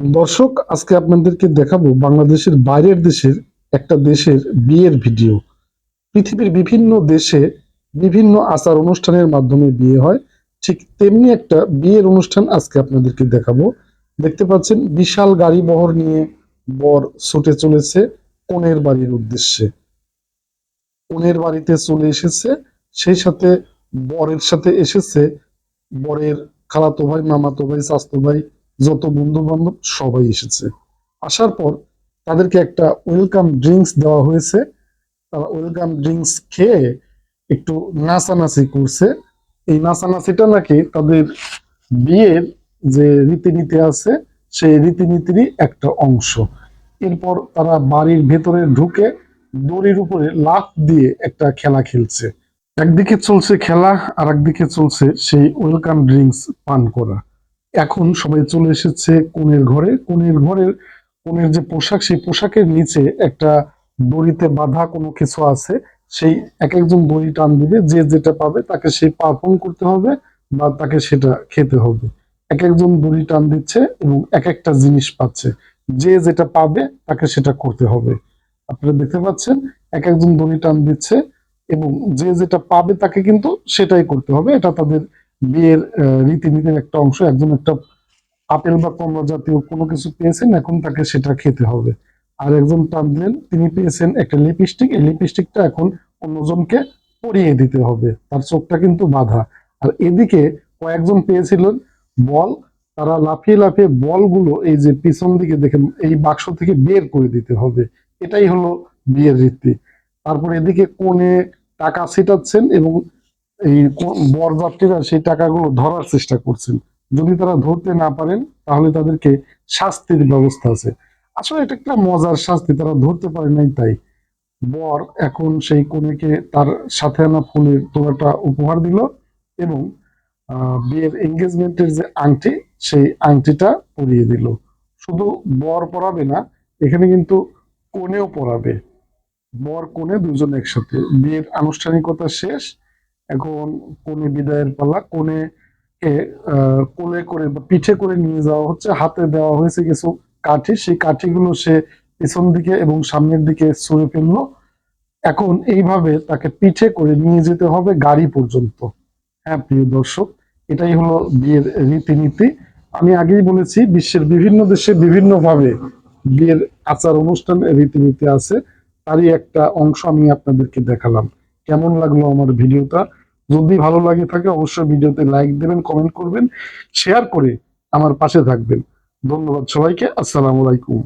দর্শক, আজকে আপনাদেরকে দেখাবো বাংলাদেশের বাইরের দেশের একটা দেশের বিয়ের ভিডিও। পৃথিবীর বিভিন্ন দেশে বিভিন্ন আচার অনুষ্ঠানের মাধ্যমে বিয়ে হয়। ঠিক তেমনি একটা বিয়ের অনুষ্ঠান আজকে আপনাদেরকে দেখাবো। দেখতে পাচ্ছেন, বিশাল গাড়ি বহর নিয়ে বর ছুটে চলেছে কনের বাড়ির উদ্দেশ্যে। কনের বাড়িতে চলে এসেছে, সেই সাথে বরের সাথে এসেছে বরের খালাতো ভাই, মামাতো ভাই চাস্তো ভাই যত বন্ধু বান্ধব সবাই এসেছে। আসার পর তাদেরকে একটা ওয়েলকাম ড্রিঙ্কস দেওয়া হয়েছে। তারা ওয়েলকাম ড্রিঙ্কস খেয়ে একটু নাচানাচি করছে। এই নাচানাচিটা নাকি তাদের বিয়ের যে রীতিনীতি আছে, সেই রীতিনীতিরই একটা অংশ। এরপর তারা বাড়ির ভেতরে ঢুকে দড়ির উপরে লাফ দিয়ে একটা খেলা খেলছে। একদিকে চলছে খেলা আর একদিকে চলছে সেই ওয়েলকাম ড্রিঙ্কস পান করা। এখন সবাই চলে এসেছে কোণের ঘরে। কোণের ঘরের, কোণের যে পোশাক, সেই পোশাকের নিচে একটা দড়িতে বাঁধা কোনো কিছু আছে। সেই এক একজন দড়ি টান দিবে, যে যেটা পাবে তাকে সেই পারফর্ম করতে হবে বা তাকে সেটা খেতে হবে। এক একজন দড়ি টান দিচ্ছে এবং এক একটা জিনিস পাচ্ছে। যে যেটা পাবে তাকে সেটা করতে হবে। আপনারা দেখতে পাচ্ছেন, এক একজন দড়ি টান দিচ্ছে এবং যে যেটা পাবে তাকে কিন্তু সেটাই করতে হবে। এটা তাদের বিয়ের রীতিনীতির একটা অংশ, একজন একটা আপেল বা কমলা জাতীয় কোনো কিছু পেয়েছেন, এখন তাকে সেটা খেতে হবে। আর একজন টান তিনি পেয়েছেন একটা লিপস্টিক, এই লিপস্টিকটা এখন অন্যজনকে পরিয়ে দিতে হবে। তার চোখটা কিন্তু বাঁধা। আর এদিকে কয়েকজন পেয়েছিলেন বল, তারা লাফিয়ে লাফিয়ে বলগুলো এই যে পিছন দিকে দেখেন এই বাক্স থেকে বের করে দিতে হবে। এটাই হলো বিয়ের রীতি। তারপর এদিকে কোণে টাকা ছিটাচ্ছেন এবং এই বরযাত্রীরা সেই টাকাগুলো ধরার চেষ্টা করছেন। যদি তারা ধরতে না পারেন, তাহলে তাদেরকে শাস্তির ব্যবস্থা আছে। আসলে এটা একটা মজার শাস্তি, তারা ধরতে পারে নাই তাই। বর এখন সেই কনেকে তার সাথে আনা ফুলের তোড়াটা উপহার দিল এবং বিয়ের এঙ্গেজমেন্টের যে আংটি, সেই আংটিটা পরিয়ে দিল। শুধু বর পরাবে না, এখানে কিন্তু কনেও পরাবে। বর, কনে দুজন একসাথে। বিয়ের আনুষ্ঠানিকতা শেষ এখন কনে বিদায়ের পালা। কনে কে কোলে করে বা পিঠে করে নিয়ে যাওয়া হচ্ছে, হাতে দেওয়া হয়েছে কিছু কাঠি। সেই কাঠিগুলো সে পিছন দিকে এবং সামনের দিকে ছুঁড়ে ফেলল। এখন এইভাবে তাকে পিঠে করে নিয়ে যেতে হবে গাড়ি পর্যন্ত। হ্যাঁ প্রিয় দর্শক, এটাই হলো বিয়ের রীতিনীতি। আমি আগেই বলেছি, বিশ্বের বিভিন্ন দেশে বিভিন্ন ভাবে বিয়ের আচার অনুষ্ঠান রীতিনীতি আছে। তারই একটা অংশ আমি আপনাদেরকে দেখালাম। কেমন লাগল আমার ভিডিওটা? যদি ভালো লাগে থাকে, অবশ্যই ভিডিওতে লাইক দেবেন কমেন্ট করবেন শেয়ার করে আমার পাশে থাকবেন। ধন্যবাদ সবাইকে, আসসালামু আলাইকুম।